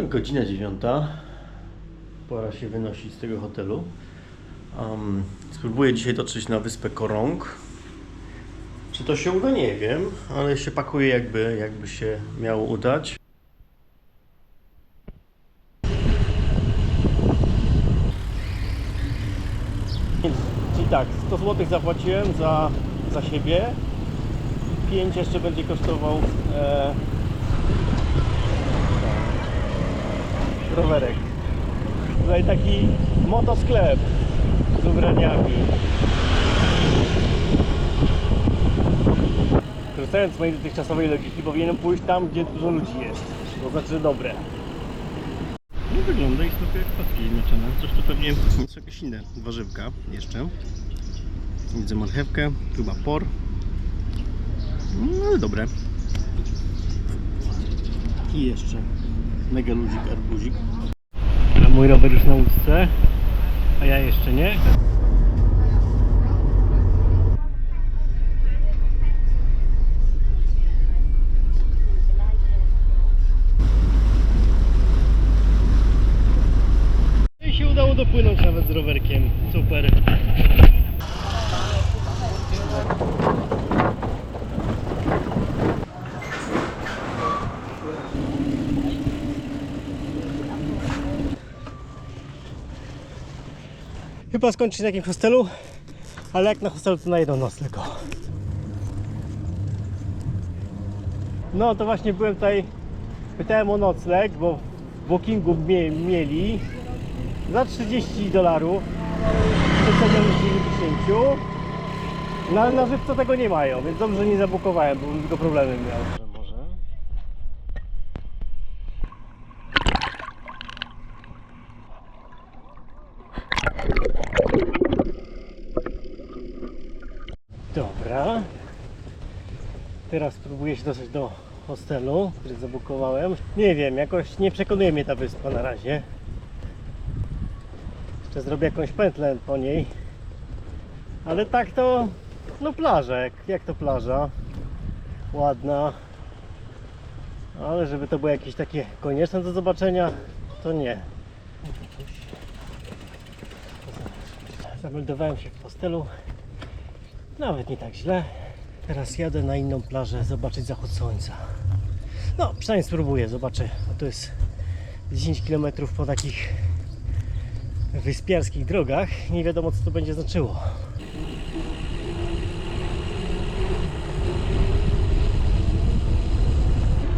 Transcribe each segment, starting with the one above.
Godzina dziewiąta. Pora się wynosić z tego hotelu. Um, spróbuję dzisiaj dotrzeć na wyspę Korong. Czy to się uda? Nie wiem, ale się pakuje jakby, jakby się miało udać. Czyli tak, 100 zł zapłaciłem za, za siebie. 5 jeszcze będzie kosztował e, rowerek. Tutaj taki motosklep z ubraniami. Korzystając z mojej dotychczasowej logiki, powinienem pójść tam, gdzie dużo ludzi jest. To znaczy dobre. No wygląda istotnie jak płatki meczone. Zresztą pewnie są jakieś inne warzywka jeszcze. Widzę marchewkę, chyba por. No ale dobre. I jeszcze mega ludzik, arbuzik. A mój rower już na łódce, a ja jeszcze nie. I się udało dopłynąć nawet z rowerkiem. Super. Chyba skończyć na jakimś hostelu, ale jak na hostelu to na jedną noc tylko. No to właśnie byłem tutaj, pytałem o nocleg, bo w bookingu mie mieli za 30 dolarów, z 90. No ale na żywca tego nie mają, więc dobrze nie zabukowałem, bo bym tylko problemy miał. Może? Dobra. Teraz spróbuję się dostać do hostelu, który zabukowałem. Nie wiem, jakoś nie przekonuje mnie ta wyspa na razie. Jeszcze zrobię jakąś pętlę po niej. Ale tak to, no plaża, jak, jak to plaża. Ładna. Ale żeby to było jakieś takie konieczne do zobaczenia, to nie. Zameldowałem się w hostelu. Nawet nie tak źle. Teraz jadę na inną plażę zobaczyć zachód słońca. No, przynajmniej spróbuję, zobaczę. A to jest 10 km po takich wyspiarskich drogach. Nie wiadomo co to będzie znaczyło.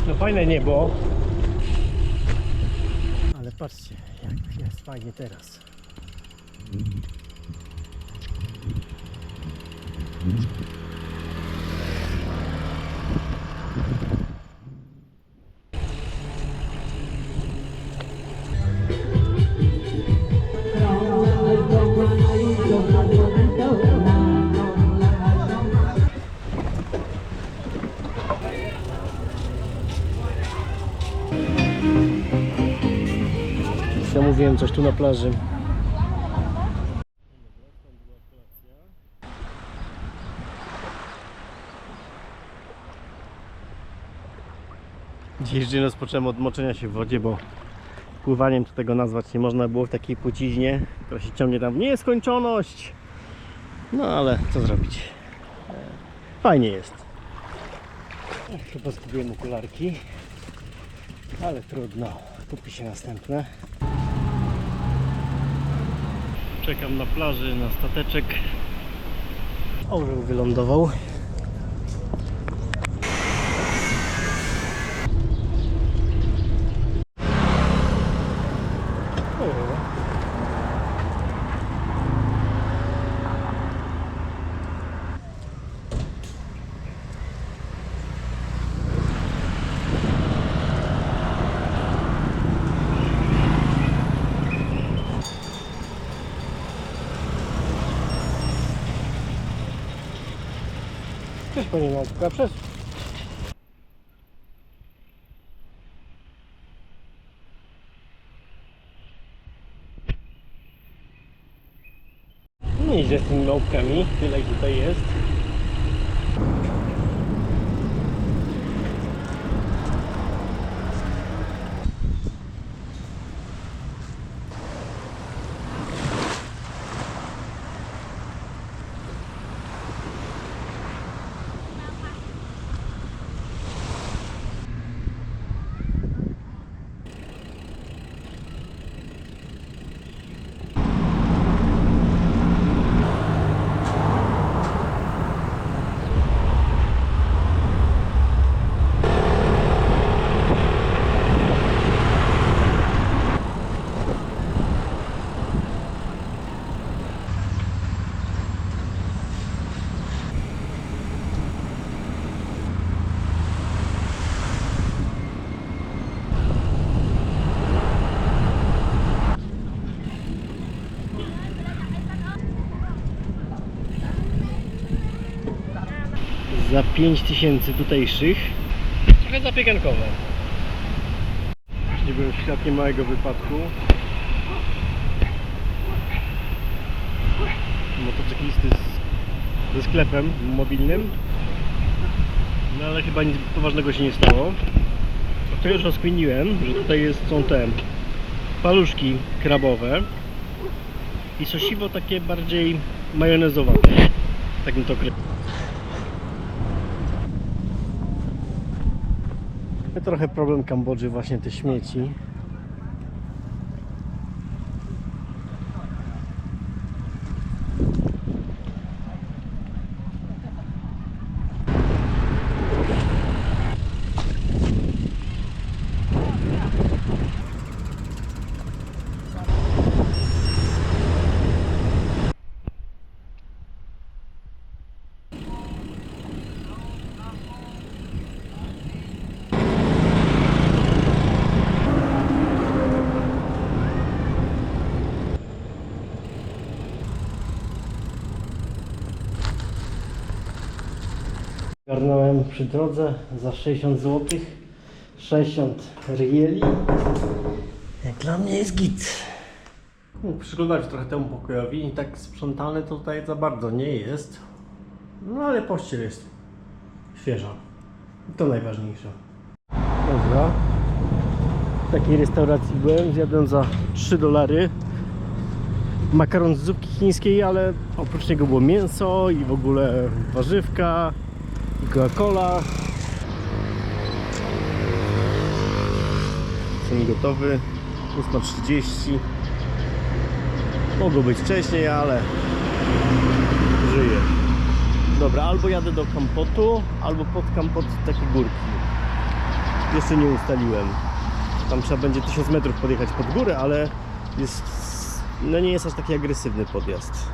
No fajne niebo. Ale patrzcie, jak jest fajnie teraz. Ja mówiłem coś tu na plaży. Dzisiejszy dzień rozpocząłem od moczenia się w wodzie, bo pływaniem to tego nazwać nie można było w takiej płciźnie, która się ciągnie tam w nieskończoność. No ale co zrobić? E, Fajnie jest. Chyba zgubiłem okularki, ale trudno. Kupi się następne. Czekam na plaży, na stateczek. Orzeł wylądował. O. Panie Matka, przez... Nieźle z tymi małpkami, tyle tutaj jest. Za 5000 tutejszych. Trochę zapiekankowe. Nie byłem świadkiem małego wypadku. Motocyklisty z, ze sklepem mobilnym. No ale chyba nic poważnego się nie stało. Tego już rozkminiłem, że tutaj jest, są te paluszki krabowe i sosiwo takie bardziej majonezowate. Tak bym to określił. Trochę problem Kambodży właśnie te śmieci. Przy drodze za 60 zł. 60 rieli. Jak dla mnie jest git. No, Przyglądać trochę temu pokojowi i tak sprzątane to tutaj za bardzo nie jest. No ale pościel jest świeża. To najważniejsze. Dobra. W takiej restauracji byłem, zjadłem za 3 dolary makaron z zupki chińskiej, ale oprócz niego było mięso i w ogóle warzywka i Coca-Cola. Jestem gotowy. 8.30. Mogło być wcześniej, ale żyję. Dobra, albo jadę do Kampotu, albo pod Kampot takie górki. Jeszcze nie ustaliłem. Tam trzeba będzie 1000 metrów podjechać pod górę, ale jest, no nie jest aż taki agresywny podjazd.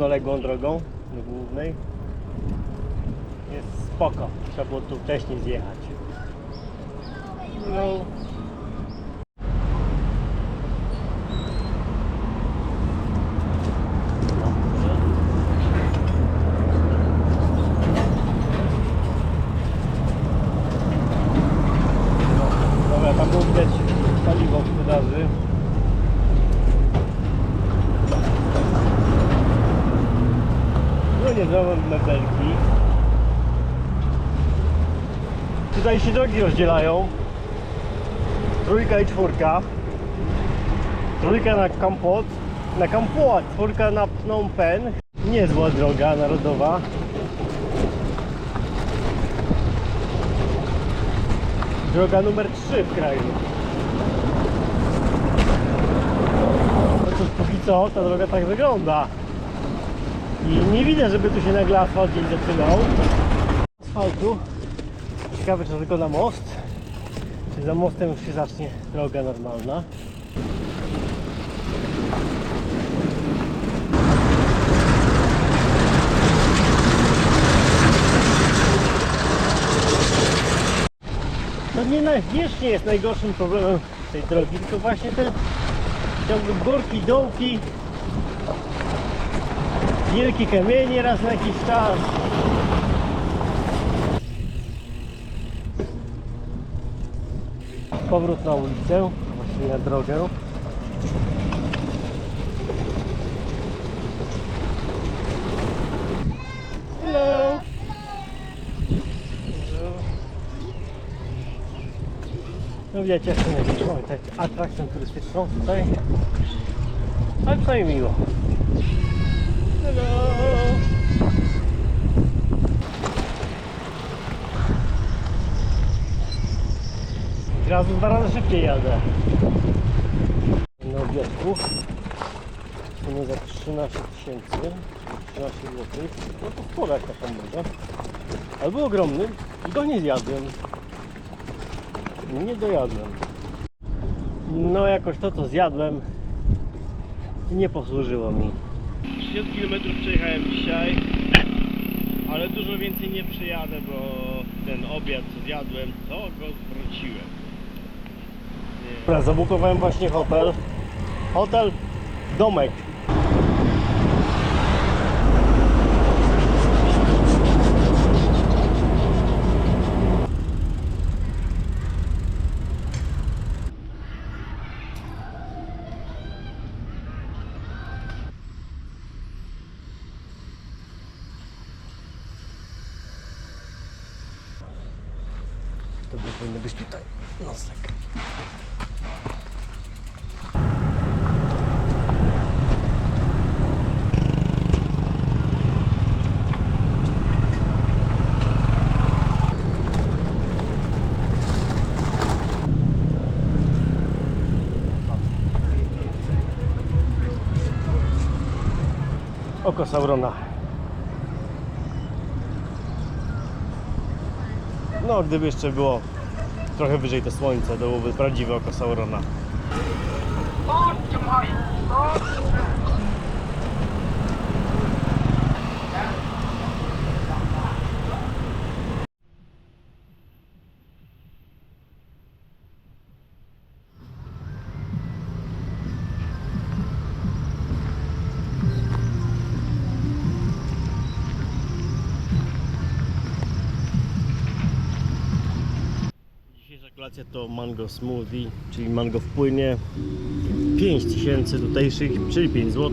Równoległą drogą do głównej. Jest spoko. Trzeba było tu wcześniej zjechać. No. Dobra, tam było widać paliwo w sprzedaży. No nie znam mebelki. Tutaj się drogi rozdzielają. Trójka i czwórka. Trójka na Kampot, na Kampot, czwórka na Phnom Penh. Niezła droga narodowa. Droga numer 3 w kraju. No cóż, póki co ta droga tak wygląda. I nie widzę, żeby tu się nagle asfalt gdzieś zaczynał. Asfaltu. Ciekawe, czy to tylko na most. Czy za mostem już się zacznie droga normalna. To nie nawierzchnie jest najgorszym problemem tej drogi, tylko właśnie te ciągle górki, dołki, wielkie kamienie raz na jakiś czas. Powrót na ulicę, właściwie na drogę. Hello. No widać jeszcze nie mamy tak atrakcję turystyczną tutaj. Ale przynajmniej miło. Hello. Teraz dwa razy szybciej jadę. wiatru. W sumie za 13 tysięcy, 13 zł. No to sporo jak taką może. Ale był ogromny i go nie zjadłem. Nie dojadłem. No jakoś to co zjadłem nie posłużyło mi. 30 km przejechałem dzisiaj, ale dużo więcej nie przyjadę, bo ten obiad co zjadłem, to go zwróciłem. Dobra, zabukowałem właśnie hotel. Hotel Domek. To by powinno być tutaj nosek. Oko Saurona. No, gdyby jeszcze było trochę wyżej to słońce, to byłoby prawdziwe oko Saurona. Kolacja to mango smoothie, czyli mango w płynie. 5000 tutejszych, czyli 5 zł.